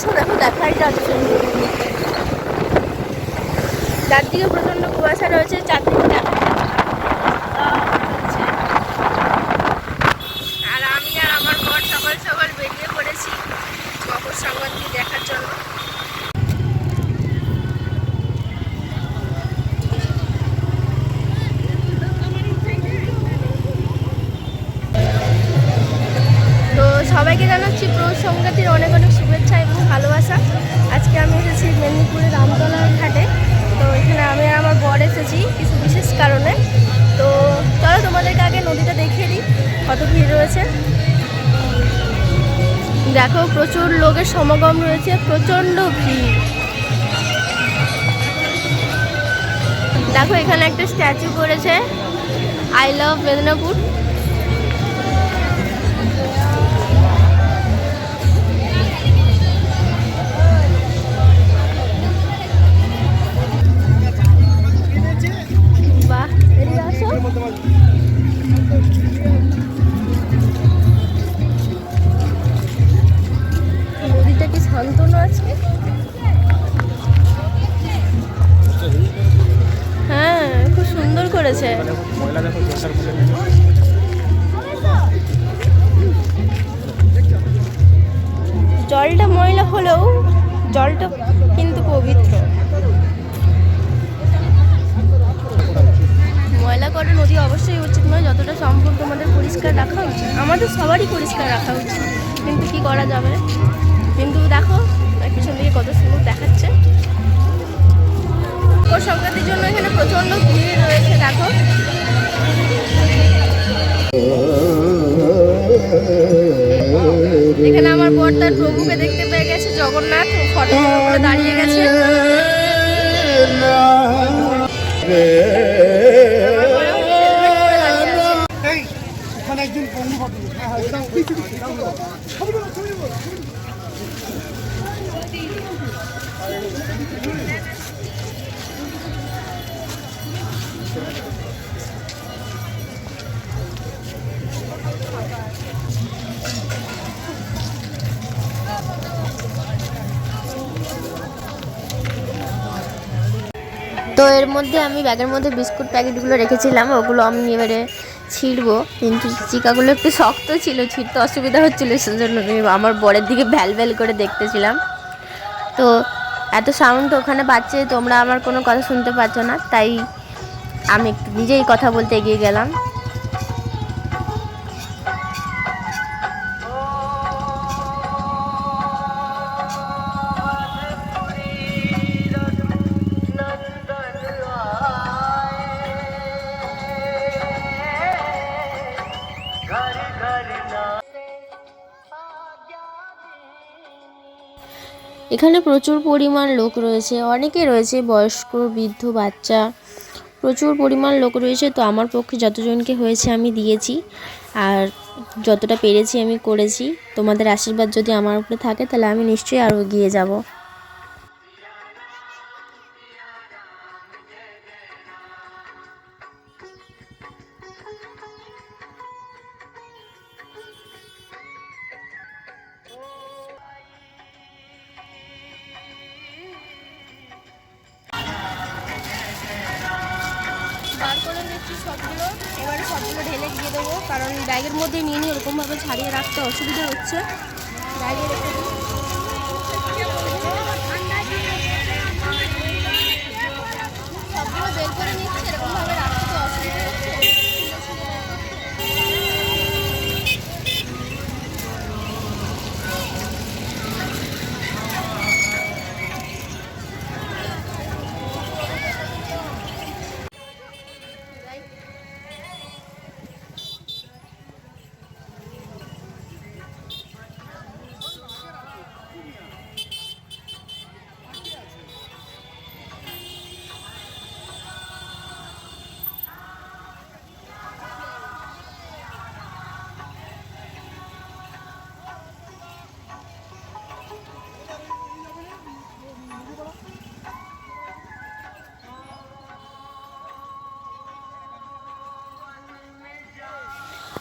কুয়াশা দেখো দেখাই যাচ্ছে চারদিকে প্রচণ্ড কুয়াশা রয়েছে চারদিকে দেখা। আর আমি আর আমার বর সকাল সকাল বেরিয়ে পড়েছি মকর সংক্রান্তি কত ভিড় রয়েছে? দেখো, প্রচুর লোকের সমাগম রয়েছে প্রচণ্ড ভিড়। দেখো, এখানে একটা স্ট্যাচু করেছে। আই লাভ মেদিনীপুর করেছে। জলটা ময়লা হলেও জলটা কিন্তু পবিত্র। ময়লা করা নদী অবশ্যই উচিত নয়, যতটা সম্ভব তোমাদের পরিষ্কার রাখা উচিত। আমাদের সবারই পরিষ্কার রাখা উচিত। কিন্তু কি করা যাবে? কিন্তু দেখো পিছন দিকে কত সুন্দর দেখাচ্ছে। মকর সংক্রান্তির জন্য এখানে প্রচণ্ড ভিড় রয়েছে, দেখো। এখানে আমার বর তার প্রভুকে দেখতে পেয়ে গেছে, জগন্নাথ ফটো করে দাঁড়িয়ে গেছে। একজন তো এর মধ্যে আমি ব্যাগের মধ্যে বিস্কুট প্যাকেটগুলো রেখেছিলাম, ওগুলো আমি এবারে ছিঁড়বো। কিন্তু চিকাগুলো একটু শক্ত ছিল, ছিঁড়তে অসুবিধা হচ্ছিল, সেজন্য আমি আমার বরের দিকে ভ্যাল ভ্যাল করে দেখতেছিলাম। তো এত সাউন্ড ওখানে পাচ্ছে, তোমরা আমার কোনো কথা শুনতে পাচ্ছ না, তাই আমি একটু নিজেই কথা বলতে এগিয়ে গেলাম। এখানে প্রচুর পরিমাণ লোক রয়েছে। অনেকে রয়েছে, বয়স্ক, বৃদ্ধ, বাচ্চা। প্রচুর পরিমাণ লোক রয়েছে, তো আমার পক্ষে যতজনকে হয়েছে আমি দিয়েছি। আর যতটা পেরেছি আমি করেছি। তোমাদের আশীর্বাদ যদি আমার উপরে থাকে, তাহলে আমি নিশ্চয়ই আরও এগিয়ে যাব। নিচ্ছি সবগুলো। এবারে সবগুলো ঢেলে দিয়ে দেবো, কারণ ব্যাগের মধ্যে নিয়ে নিয়ে ওরকমভাবে ছাড়িয়ে রাখতে অসুবিধা হচ্ছে। ব্যাগে রেখে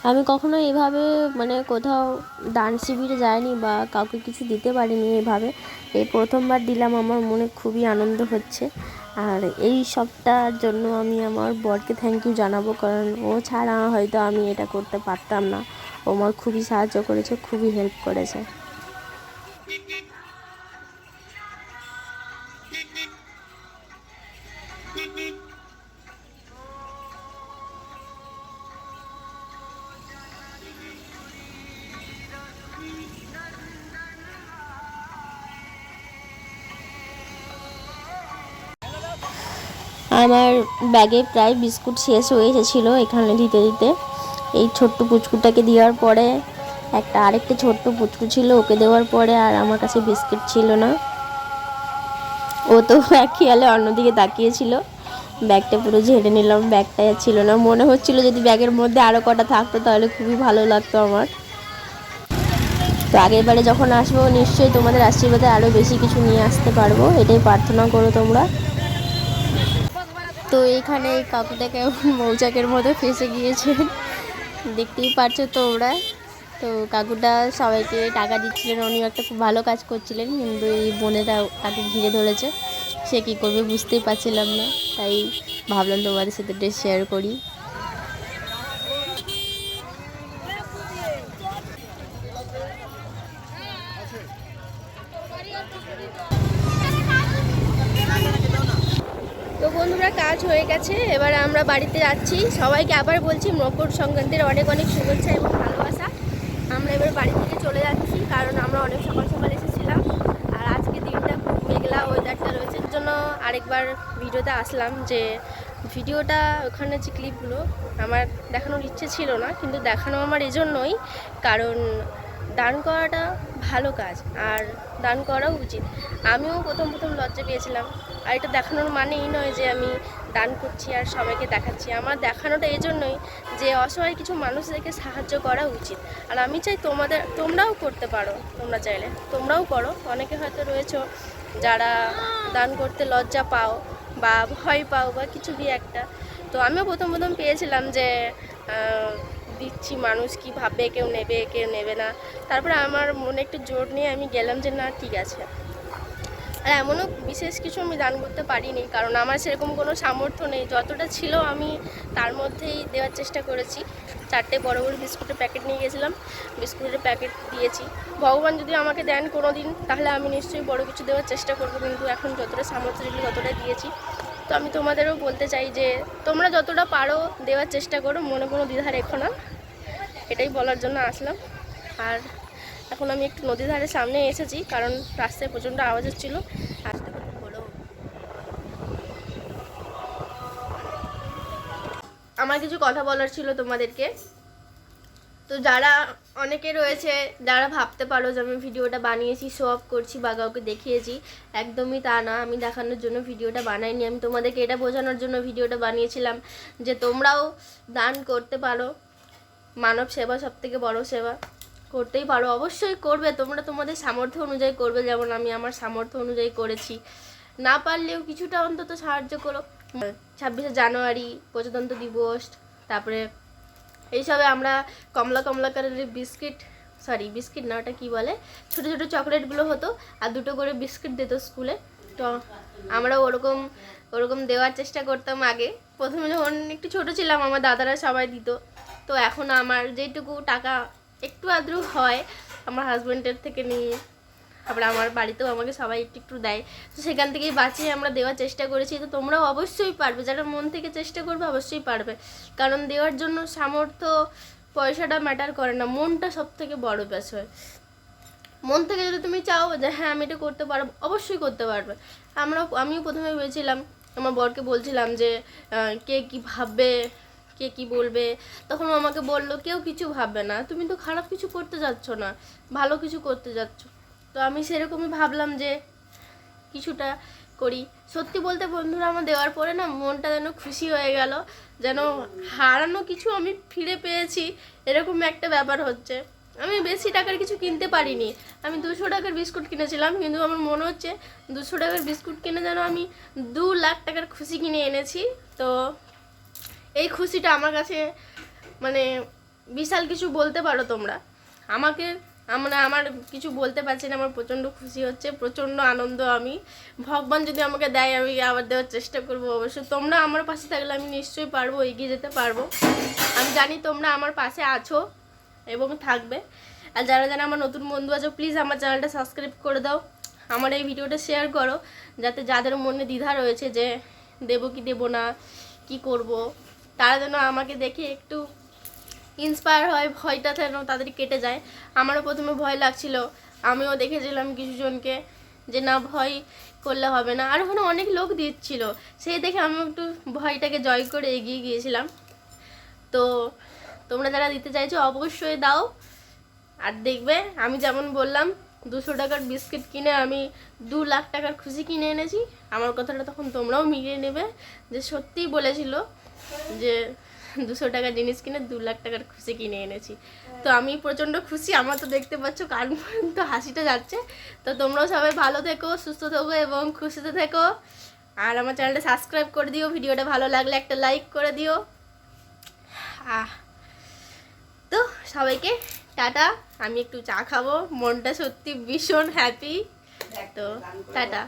আমি কখনো এভাবে মানে কোথাও দান শিবিরে যাইনি বা কাউকে কিছু দিতে পারিনি এভাবে। এই প্রথমবার দিলাম, আমার মনে খুবই আনন্দ হচ্ছে। আর এই সবটার জন্য আমি আমার বরকে থ্যাংক ইউ জানাব, কারণ ও ছাড়া হয়তো আমি এটা করতে পারতাম না। ও আমার খুবই সাহায্য করেছে, খুবই হেল্প করেছে। আমার ব্যাগে প্রায় বিস্কুট শেষ হয়ে এসেছিল এখানে দিতে দিতে। এই ছোট্ট পুচকুটাকে দেওয়ার পরে, একটা আরেকটা ছোট্ট পুচকু ছিল, ওকে দেওয়ার পরে আর আমার কাছে বিস্কিট ছিল না। ও তো ব্যাগ খেয়ালে অন্যদিকে তাকিয়েছিল। ব্যাগটা পুরো ঝেড়ে নিলাম, ব্যাগটা ছিল না। মনে হচ্ছিল যদি ব্যাগের মধ্যে আরও কটা থাকতো, তাহলে খুবই ভালো লাগতো আমার। তো আগের বারে যখন আসব, নিশ্চয়ই তোমাদের আশীর্বাদে আরও বেশি কিছু নিয়ে আসতে পারব। এটাই প্রার্থনা করো তোমরা। তো এইখানে এই কাকুটাকে মৌচাকের মতো ফেসে গিয়েছে। দেখতেই পারছ তো ওরা তো কাকুটা সবাইকে টাকা দিচ্ছিলেন, উনিও একটা খুব ভালো কাজ করছিলেন, কিন্তু এই বোনেরা তাকে ঘিরে ধরেছে। সে কী করবে বুঝতেই পারছিলাম না, তাই ভাবলাম তোমাদের সাথে ড্রেস শেয়ার করি। বাড়িতে যাচ্ছি। সবাইকে আবার বলছি মকর সংক্রান্তির অনেক অনেক শুভেচ্ছা এবং ভালোবাসা। আমরা এবার বাড়ি থেকে চলে যাচ্ছি কারণ আমরা অনেক সকাল সকাল এসেছিলাম। আর আজকে দিনটা খুব মেঘলা ওয়েদারটা রয়েছে। জন্য আরেকবার ভিডিওতে আসলাম যে ভিডিওটা ওখানে যে ক্লিপগুলো আমার দেখানোর ইচ্ছে ছিল না, কিন্তু দেখানো আমার এজন্যই। কারণ দান করাটা ভালো কাজ, আর দান করাও উচিত। আমিও প্রথম প্রথম লজ্জা পেয়েছিলাম। আর এটা দেখানোর মানেই নয় যে আমি দান করছি আর সবাইকে দেখাচ্ছি। আমার দেখানোটা এই জন্যই যে অসহায় কিছু মানুষদেরকে সাহায্য করা উচিত। আর আমি চাই তোমাদের, তোমরাও করতে পারো, তোমরা চাইলে। তোমরাও করো। অনেকে হয়তো রয়েছো যারা দান করতে লজ্জা পাও বা ভয় পাও বা কিছু দিয়ে একটা। তো আমিও প্রথম প্রথম পেয়েছিলাম যে দিচ্ছি মানুষ কি ভাববে, কেউ নেবে কেউ নেবে না। তারপরে আমার মনে একটু জোর নিয়ে আমি গেলাম যে, না, ঠিক আছে। আর এমনও বিশেষ কিছু আমি দান করতে পারিনি, কারণ আমার সেরকম কোনো সামর্থ্য নেই। যতটা ছিল আমি তার মধ্যেই দেওয়ার চেষ্টা করেছি। চারটে বড় বড় বিস্কুটের প্যাকেট নিয়ে গেছিলাম, বিস্কুটের প্যাকেট দিয়েছি। ভগবান যদি আমাকে দেন কোনো দিন তাহলে আমি নিশ্চয়ই বড় কিছু দেওয়ার চেষ্টা করব, কিন্তু এখন যতটা সামর্থ্য ছিল ততটাই দিয়েছি। তো আমি তোমাদেরও বলতে চাই যে, তোমরা যতটা পারো দেওয়ার চেষ্টা করো, মনে কোনো দ্বিধা রেখো না। এটাই বলার জন্য আসলাম। আর এখন আমি একটু নদী ধারে সামনে এসেছি, কারণ রাস্তায় প্রচণ্ড আওয়াজ হচ্ছিল। আসতে আমার কিছু কথা বলার ছিল তোমাদেরকে। তো যারা অনেকে রয়েছে, যারা ভাবতে পারো যে আমি ভিডিওটা বানিয়েছি শো অফ করছি বা কাউকে দেখিয়েছি, একদমই তা না। আমি দেখানোর জন্য ভিডিওটা বানাইনি। আমি তোমাদেরকে এটা বোঝানোর জন্য ভিডিওটা বানিয়েছিলাম যে তোমরাও দান করতে পারো। মানব সেবা সব থেকে বড় সেবা। করতেই পারো। অবশ্যই করবে, তোমরা তোমাদের সামর্থ্য অনুযায়ী করবে, যেমন আমি আমার সামর্থ্য অনুযায়ী করেছি। না পারলেও কিছুটা অন্তত সাহায্য করো। ছাব্বিশে জানুয়ারি, প্রজাতন্ত্র দিবস, তারপরে এইসবে আমরা কমলা কমলা কালারের বিস্কিট সরি বিস্কিট না, ওটা কী বলে? ছোটো ছোটো চকলেটগুলো হতো, আর দুটো করে বিস্কিট দিত স্কুলে। তো আমরা ওরকম ওরকম দেওয়ার চেষ্টা করতাম আগে। প্রথমে যখন একটু ছোট ছিলাম, আমার দাদারা সবাই দিত। তো এখন আমার যেটুকু টাকা একটু আদ্রু হয় আমার হাজব্যান্ডের থেকে নিয়ে। তারপরে আমার বাড়িতেও আমাকে সবাই একটু একটু দেয়। তো সেখান থেকেই বাঁচিয়ে আমরা দেওয়ার চেষ্টা করেছি। তো তোমরাও অবশ্যই পারবে। যারা মন থেকে চেষ্টা করবে, অবশ্যই পারবে। কারণ দেওয়ার জন্য সামর্থ্য, পয়সাটা ম্যাটার করে না। মনটা সব থেকে বড় বিষয় মন থেকে যদি তুমি চাও যে হ্যাঁ আমি এটা করতে পারব, অবশ্যই করতে পারবে। আমরা, আমিও প্রথমে ভেবেছিলাম, আমার বরকে বলছিলাম যে কে কি ভাববে কে কি বলবে? তখন ও আমাকে বলল, কেউ কিছু ভাববে না। তুমি তো খারাপ কিছু করতে যাচ্ছ না। ভালো কিছু করতে যাচ্ছ। তো আমি সেরকমই ভাবলাম যে কিছুটা করি। সত্যি বলতে বন্ধুরা, আমার দেওয়ার পরে না মনটা যেন খুশি হয়ে গেল, যেন হারানো কিছু আমি ফিরে পেয়েছি, এরকম একটা ব্যাপার হচ্ছে। আমি বেশি টাকার কিছু কিনতে পারিনি। আমি দুশো টাকার বিস্কুট কিনেছিলাম, কিন্তু আমার মনে হচ্ছে দুশো টাকার বিস্কুট কিনে যেন আমি দু লাখ টাকার খুশি কিনে এনেছি। তো এই খুশিটা আমার কাছে মানে বিশাল কিছু বলতে পারো তোমরা। আমাকে, আমরা, আমার কিছু বলতে পারছি না, আমার প্রচণ্ড খুশি হচ্ছে, প্রচণ্ড আনন্দ আমি। ভগবান যদি আমাকে দেয়, আমি আবার দেওয়ার চেষ্টা করব অবশ্য। তোমরা আমার পাশে থাকলে আমি নিশ্চয়ই পারব, এগিয়ে যেতে পারব। আমি জানি তোমরা আমার পাশে আছো এবং থাকবে। আর যারা যারা আমার নতুন বন্ধু আছো প্লিজ আমার চ্যানেলটা সাবস্ক্রাইব করে দাও। আমার এই ভিডিওটা শেয়ার করো। যাতে যাদের মনে দ্বিধা রয়েছে যে, দেবো কি দেবো না, কি করব? তারা যেন আমাকে দেখে একটু ইন্সপায়ার হয়, ভয়টা যেন তাদের কেটে যায়। আমারও প্রথমে ভয় লাগছিল। আমিও দেখেছিলাম কিছুজনকে যে না, ভয় করলে হবে না। আর ওখানে অনেক লোক দিচ্ছিল। সেই দেখে আমি একটু ভয়টাকে জয় করে এগিয়ে গিয়েছিলাম। তো তোমরা যারা দিতে চাইছো, অবশ্যই দাও। আর দেখবে, আমি যেমন বললাম, দুশো টাকার বিস্কিট কিনে আমি দু লাখ টাকার খুশি কিনে এনেছি। আমার কথাটা তখন তোমরাও মিলিয়ে নেবে যে সত্যিই বলেছিল। যে দুশো টাকার জিনিস কিনে দু লাখ টাকার খুশি কিনে এনেছি। তো আমি প্রচণ্ড খুশি, আমার তো দেখতে পাচ্ছ কান পর্যন্ত হাসিটা যাচ্ছে। তো তোমরাও সবাই ভালো থেকো, সুস্থ থেকো এবং খুশিতে থেকো। আর আমার চ্যানেলটা সাবস্ক্রাইব করে দিও, ভিডিওটা ভালো লাগলে একটা লাইক করে দিও। আহ। তো সবাইকে টাটা, আমি একটু চা খাব, মনটা সত্যি ভীষণ হ্যাপি তো টাটা।